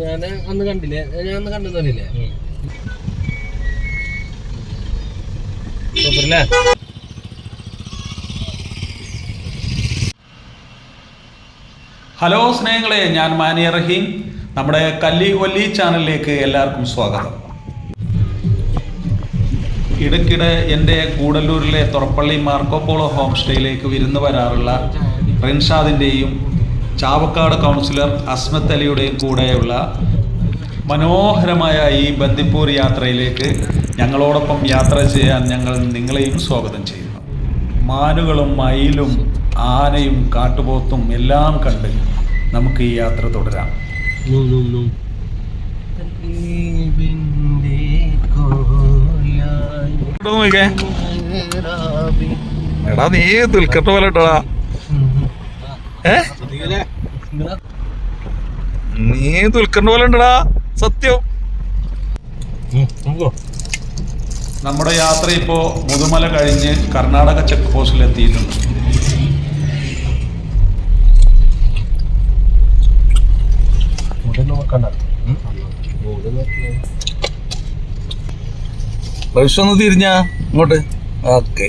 ഞാൻ അന്ന് കണ്ടില്ലേ? ഞാൻ അന്ന് കണ്ടെന്ന് പറഞ്ഞില്ലേ സൂപ്പറല്ലേ? ഹലോ സ്നേഹങ്ങളെ ഞാൻ മാനിയ റഹീം. നമ്മുടെ കല്ലി ഒല്ലി ചാനലിലേക്ക് എല്ലാവർക്കും സ്വാഗതം. ഇടയ്ക്കിടെ എന്റെ കൂടല്ലൂരിലെ തുറപ്പള്ളി മാർക്കോപോളോ ഹോം സ്റ്റേയിലേക്ക് വിരുന്ന് വരാറുള്ള റിൻഷാദിന്റെയും ചാവക്കാട് കൗൺസിലർ അസ്മത്ത് അലിയുടെയും കൂടെയുള്ള മനോഹരമായ ഈ ബന്ദിപ്പൂർ യാത്രയിലേക്ക് ഞങ്ങളോടൊപ്പം യാത്ര ചെയ്യാൻ ഞങ്ങൾ നിങ്ങളെയും സ്വാഗതം ചെയ്യുന്നു. മാനുകളും മയിലും ആനയും കാട്ടുപോത്തും എല്ലാം കണ്ട് നമുക്ക് ഈ യാത്ര തുടരാം. എടാ നീ ദുൽഖർ പോലെ ഏ? നീ ദുൽഖറിന്റെ പോലെ ഉണ്ടടാ. സത്യം. നമ്മുടെ യാത്ര ഇപ്പോ മുതുമല കഴിഞ്ഞ് കർണാടക ചെക്ക് പോസ്റ്റിൽ എത്തിയിട്ടുണ്ട്. ഒന്ന് തിരിഞ്ഞ ഇങ്ങോട്ട്. ഓക്കെ.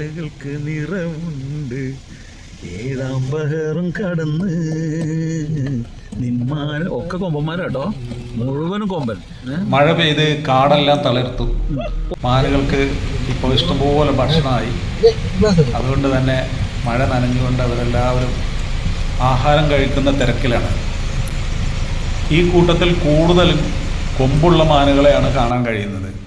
അടിയരാവിൽ നിറമുണ്ട് ഏഴാം ബഹറും കടന്ന് നിന്മാര ഒക്കെ കൊമ്പന്മാരാട്ടോ. മുഴുവനും കൊമ്പൻ? മഴ പെയ്ത് കാടെല്ലാം തളിർത്തു. മാനുകൾക്ക് ഇപ്പോൾ ഇഷ്ടംപോലെ ഭക്ഷണമായി. അതുകൊണ്ട് തന്നെ മഴ നനഞ്ഞുകൊണ്ട് അവരെല്ലാവരും ആഹാരം കഴിക്കുന്ന തിരക്കിലാണ്. ഈ കൂട്ടത്തിൽ കൂടുതലും കൊമ്പുള്ള മാനുകളെയാണ് കാണാൻ കഴിയുന്നത്.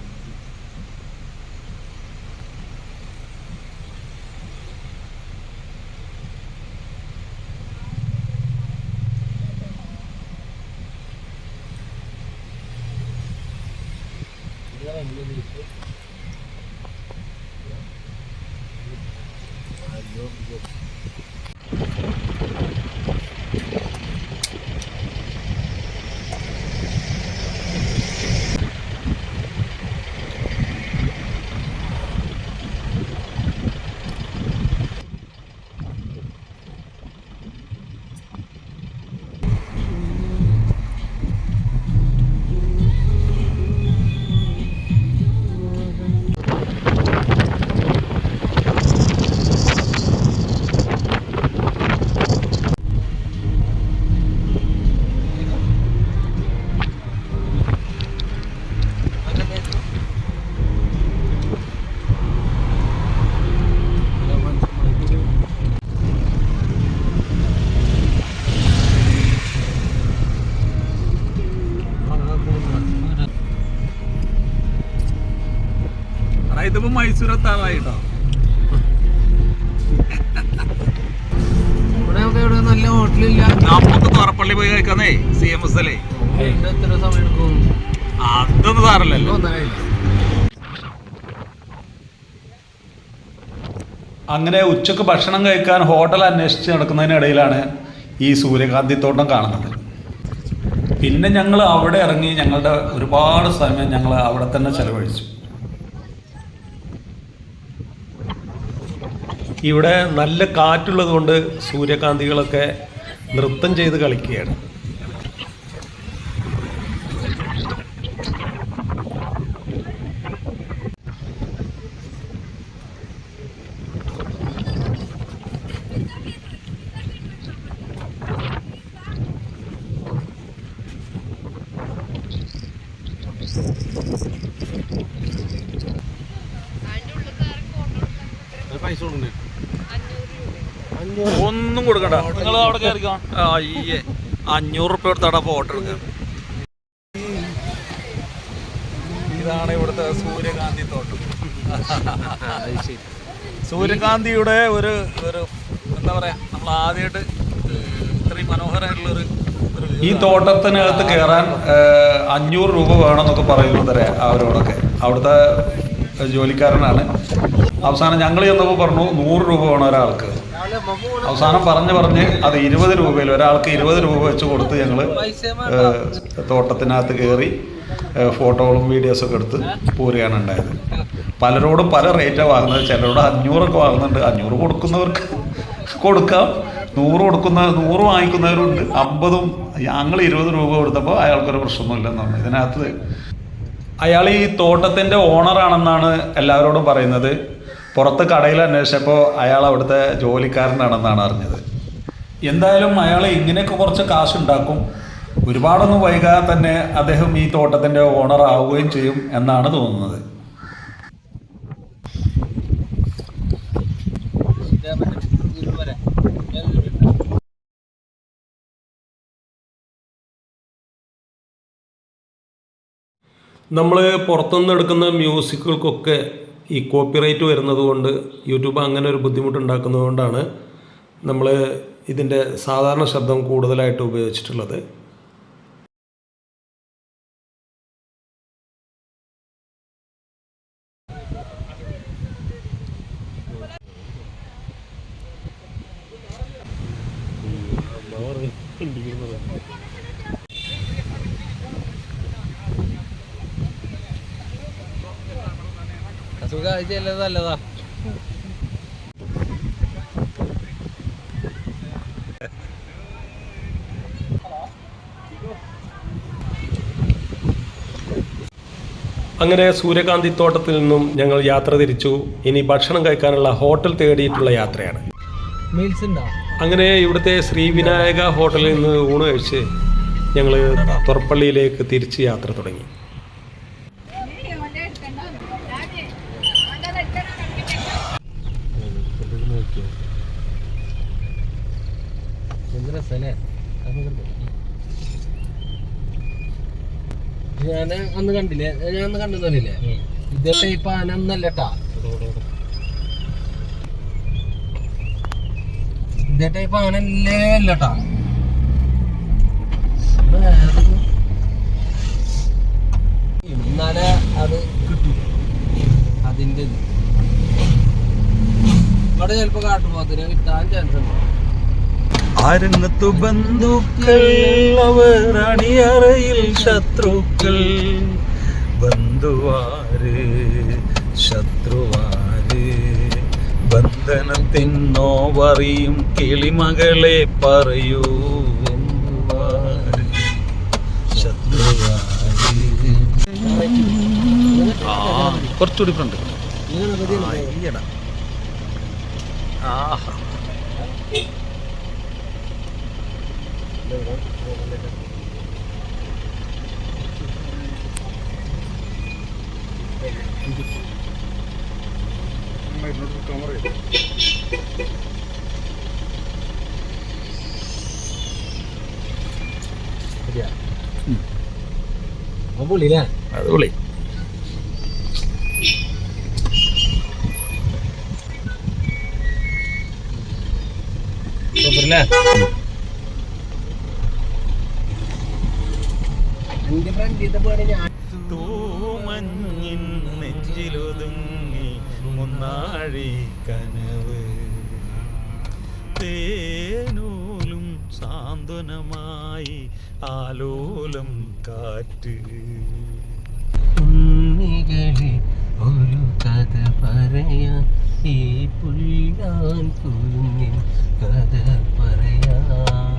Ayun, ഇതിപ്പോ മൈസൂർ എത്താറായിട്ടോ? ഇവിടെ നമുക്ക് നല്ല ഹോട്ടലില്ല നമുക്ക് തുറപ്പള്ളി പോയി കഴിക്കാന്നേ സി എം എസ് അല്ലേ എത്ര സമയം എടുക്കും? അതൊന്നും സാറല്ലല്ലോ അങ്ങനെ ഉച്ചയ്ക്ക് ഭക്ഷണം കഴിക്കാൻ ഹോട്ടൽ അന്വേഷിച്ച് നടക്കുന്നതിനിടയിലാണ് ഈ സൂര്യകാന്തി തോട്ടം കാണുന്നത്. പിന്നെ ഞങ്ങൾ അവിടെ ഇറങ്ങി ഞങ്ങളുടെ ഒരുപാട് സമയം ഞങ്ങൾ അവിടെ തന്നെ ചെലവഴിച്ചു. ഇവിടെ നല്ല കാറ്റുള്ളത് കൊണ്ട് സൂര്യകാന്തികളൊക്കെ നൃത്തം ചെയ്ത് കളിക്കുകയാണ്. പൈസ കൊടുക്കണേ ഒന്നും കൊടുക്കണ്ട. നിങ്ങൾ അവിടെ കയറിക്കോ അയ്യേ അഞ്ഞൂറ് റുപ്യ കൊടുത്താടാ ഫോട്ടോ എടുക്കാം. ഇതാണ് ഇവിടുത്തെ സൂര്യകാന്തി തോട്ടം. സൂര്യകാന്തിയുടെ ഒരു ഒരു എന്താ പറയാ നമ്മൾ ആദ്യമായിട്ട് ഇത്രയും മനോഹരമായിട്ടുള്ള ഒരു ഈ തോട്ടത്തിനകത്ത് കയറാൻ അഞ്ഞൂറ് രൂപ വേണമെന്നൊക്കെ പറയുന്നത് അവരോടൊക്കെ. അവിടുത്തെ ജോലിക്കാരനാണ്. അവസാനം ഞങ്ങൾ ചെന്നപ്പോൾ പറഞ്ഞു നൂറ് രൂപ വേണം ഒരാൾക്ക്. അവസാനം പറഞ്ഞ് പറഞ്ഞ് അത് ഇരുപത് രൂപയിൽ ഒരാൾക്ക് ഇരുപത് രൂപ വെച്ച് കൊടുത്ത് ഞങ്ങൾ തോട്ടത്തിനകത്ത് കയറി ഫോട്ടോകളും വീഡിയോസൊക്കെ എടുത്ത് പോരുകയാണ് ഉണ്ടായത്. പലരോടും പല റേറ്റാണ് വാങ്ങുന്നത്. ചിലരോട് അഞ്ഞൂറൊക്കെ വാങ്ങുന്നുണ്ട്. അഞ്ഞൂറ് കൊടുക്കുന്നവർക്ക് കൊടുക്കാം. നൂറ് കൊടുക്കുന്ന നൂറ് വാങ്ങിക്കുന്നവരുണ്ട്. അമ്പതും ഞങ്ങൾ ഇരുപത് രൂപ കൊടുത്തപ്പോൾ അയാൾക്കൊരു പ്രശ്നമൊന്നുമില്ലെന്ന് പറഞ്ഞു. ഇതിനകത്ത് അയാൾ ഈ തോട്ടത്തിന്റെ ഓണറാണെന്നാണ് എല്ലാവരോടും പറയുന്നത്. പുറത്ത് കടയിൽ അന്വേഷിച്ചപ്പോൾ അയാൾ അവിടുത്തെ ജോലിക്കാരനാണെന്നാണ് അറിഞ്ഞത്. എന്തായാലും അയാൾ ഇങ്ങനെയൊക്കെ കുറച്ച് കാശ് ഉണ്ടാക്കും ഒരുപാടൊന്നും വൈകാതെ തന്നെ അദ്ദേഹം ഈ തോട്ടത്തിന്റെ ഓണർ ആവുകയും ചെയ്യും എന്നാണ് തോന്നുന്നത്. നമ്മൾ പുറത്തുനിന്ന് എടുക്കുന്ന മ്യൂസിക്കുകൾക്കൊക്കെ ഈ കോപ്പിറൈറ്റ് വരുന്നത് കൊണ്ട് യൂട്യൂബ് അങ്ങനെ ഒരു ബുദ്ധിമുട്ടുണ്ടാക്കുന്നത് കൊണ്ടാണ് നമ്മൾ ഇതിന്റെ സാധാരണ ശബ്ദം കൂടുതലായിട്ട് ഉപയോഗിച്ചിട്ടുള്ളത്. നല്ലതാ. അങ്ങനെ സൂര്യകാന്തി തോട്ടത്തിൽ നിന്നും ഞങ്ങൾ യാത്ര തിരിച്ചു. ഇനി ഭക്ഷണം കഴിക്കാനുള്ള ഹോട്ടൽ തേടിയിട്ടുള്ള യാത്രയാണ്. അങ്ങനെ ഇവിടുത്തെ ശ്രീവിനായക ഹോട്ടലിൽ നിന്ന് ഊണ് കഴിച്ച് ഞങ്ങൾ തുറപ്പള്ളിയിലേക്ക് തിരിച്ച് യാത്ര തുടങ്ങി എന്ത് രസല്ലേ ഞാൻ അന്ന് കണ്ടില്ലേ? ഞാൻ അന്ന് കണ്ടെന്ന് ഇതേ ടൈപ്പ് ആന ഒന്നല്ലട്ടാ ഇതേ ടൈപ്പ് ആന അല്ലട്ടാ എന്നാലേ അത് കിട്ടൂ. അതിന്റെ ഇത്. ഇവിടെ ചിലപ്പോ കാട്ടുപോകത്തിന് കിട്ടാൻ ചാൻസ് ഉണ്ട്. ബന്ധുക്കൾ അവർ അണിയറയിൽ ശത്രുക്കൾ. ബന്ധുവാര് ശത്രുവാര്. ബന്ധനത്തിന്നോവറിയും കിളിമകളെ പറയൂ കുറച്ചുകൂടി ഫ്രണ്ട് ആഹാ. സൂപ്പറല്ലേ എന്റെ ഫ്രണ്ട് പേടി ഞാൻ തൂമഞ്ഞിൻ നെഞ്ചിലൊതുങ്ങി മുന്നാഴി കനവ്. തേനൂലും സാന്ത്വനമായി ആലോലം കാറ്റ്. ഒരു കഥ പറയാൻ ഈ പുല്ലാൻ കുഞ്ഞിൻ കഥ പറയാൻ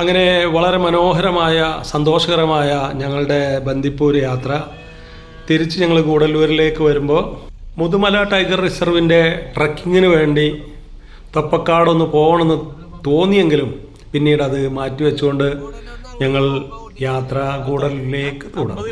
അങ്ങനെ വളരെ മനോഹരമായ സന്തോഷകരമായ ഞങ്ങളുടെ ബന്ദിപ്പൂർ യാത്ര. തിരിച്ച് ഞങ്ങൾ കൂടല്ലൂരിലേക്ക് വരുമ്പോൾ മുതുമല ടൈഗർ റിസർവിന്റെ ട്രക്കിങ്ങിന് വേണ്ടി തൊപ്പക്കാടൊന്ന് പോകണമെന്ന് തോന്നിയെങ്കിലും പിന്നീട് അത് മാറ്റിവെച്ചുകൊണ്ട് ഞങ്ങൾ യാത്ര കൂടലിലേക്ക് തുടർന്നു.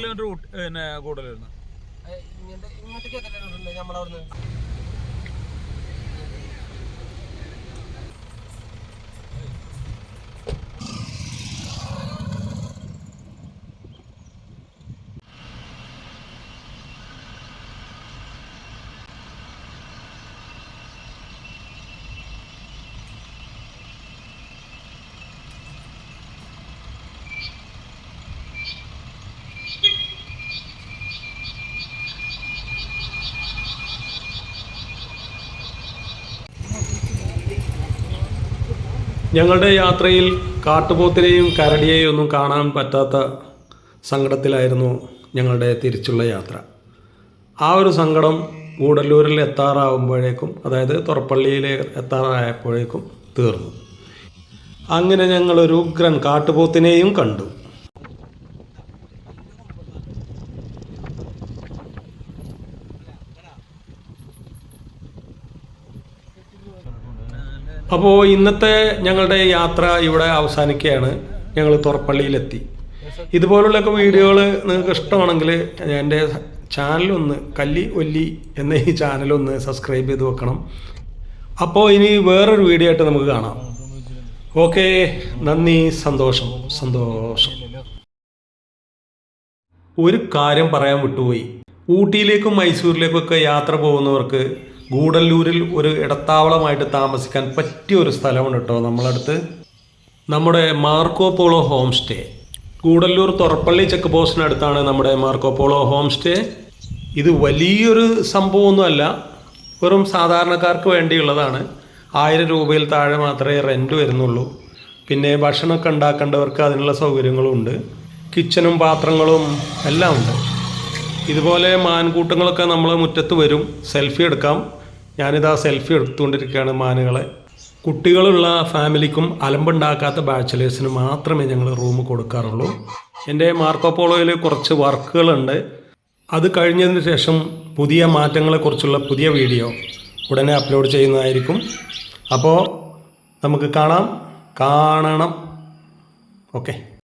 ഞങ്ങളുടെ യാത്രയിൽ കാട്ടുപോത്തിനെയും കരടിയെയും ഒന്നും കാണാൻ പറ്റാത്ത സങ്കടത്തിലായിരുന്നു ഞങ്ങളുടെ തിരിച്ചുള്ള യാത്ര. ആ ഒരു സങ്കടം ഗൂഡല്ലൂരിൽ എത്താറാവുമ്പോഴേക്കും അതായത് തുറപ്പള്ളിയിൽ എത്താറായപ്പോഴേക്കും തീർന്നു. അങ്ങനെ ഞങ്ങളൊരു ഉഗ്രൻ കാട്ടുപോത്തിനെയും കണ്ടു. അപ്പോൾ ഇന്നത്തെ ഞങ്ങളുടെ യാത്ര ഇവിടെ അവസാനിക്കുകയാണ്. ഞങ്ങൾ തുറപ്പള്ളിയിലെത്തി. ഇതുപോലുള്ളൊക്കെ വീഡിയോകൾ നിങ്ങൾക്ക് ഇഷ്ടമാണെങ്കിൽ എന്റെ ചാനലൊന്ന് കല്ലി ഒല്ലി എന്ന ഈ ചാനലൊന്ന് സബ്സ്ക്രൈബ് ചെയ്ത് വെക്കണം. അപ്പോൾ ഇനി വേറൊരു വീഡിയോ ആയിട്ട് നമുക്ക് കാണാം. ഓക്കെ നന്ദി സന്തോഷം സന്തോഷം. ഒരു കാര്യം പറയാൻ വിട്ടുപോയി. ഊട്ടിയിലേക്കും മൈസൂരിലേക്കൊക്കെ യാത്ര പോകുന്നവർക്ക് ഗൂഡല്ലൂരിൽ ഒരു ഇടത്താവളമായിട്ട് താമസിക്കാൻ പറ്റിയ ഒരു സ്ഥലമുണ്ട് കേട്ടോ നമ്മളടുത്ത്. നമ്മുടെ Marco Polo home stay. Gudalur Thurappally check പോസ്റ്റിനടുത്താണ് നമ്മുടെ മാർക്കോ പോളോ ഹോം സ്റ്റേ. ഇത് വലിയൊരു സംഭവമൊന്നുമല്ല വെറും സാധാരണക്കാർക്ക് വേണ്ടിയുള്ളതാണ്. ആയിരം രൂപയിൽ താഴെ മാത്രമേ റെന്റ് വരുന്നുള്ളൂ. പിന്നെ ഭക്ഷണമൊക്കെ ഉണ്ടാക്കേണ്ടവർക്ക് അതിനുള്ള സൗകര്യങ്ങളും ഉണ്ട്. കിച്ചണും പാത്രങ്ങളും എല്ലാം ഉണ്ട്. ഇതുപോലെ മാൻകൂട്ടങ്ങളൊക്കെ നമ്മൾ മുറ്റത്ത് വരും. സെൽഫി എടുക്കാം. ഞാനിതാ സെൽഫി എടുത്തുകൊണ്ടിരിക്കുകയാണ് മാനുകളെ. കുട്ടികളുള്ള ഫാമിലിക്കും അലമ്പുണ്ടാക്കാത്ത ബാച്ചിലേഴ്സിന് മാത്രമേ ഞങ്ങൾ റൂം കൊടുക്കാറുള്ളൂ. എന്റെ മാർക്കോപോളോയിൽ കുറച്ച് വർക്കുകളുണ്ട്. അത് കഴിഞ്ഞതിന് ശേഷം പുതിയ മാറ്റങ്ങളെക്കുറിച്ചുള്ള പുതിയ വീഡിയോ ഉടനെ അപ്ലോഡ് ചെയ്യുന്നതായിരിക്കും. അപ്പോൾ നമുക്ക് കാണാം. കാണണം. ഓക്കെ.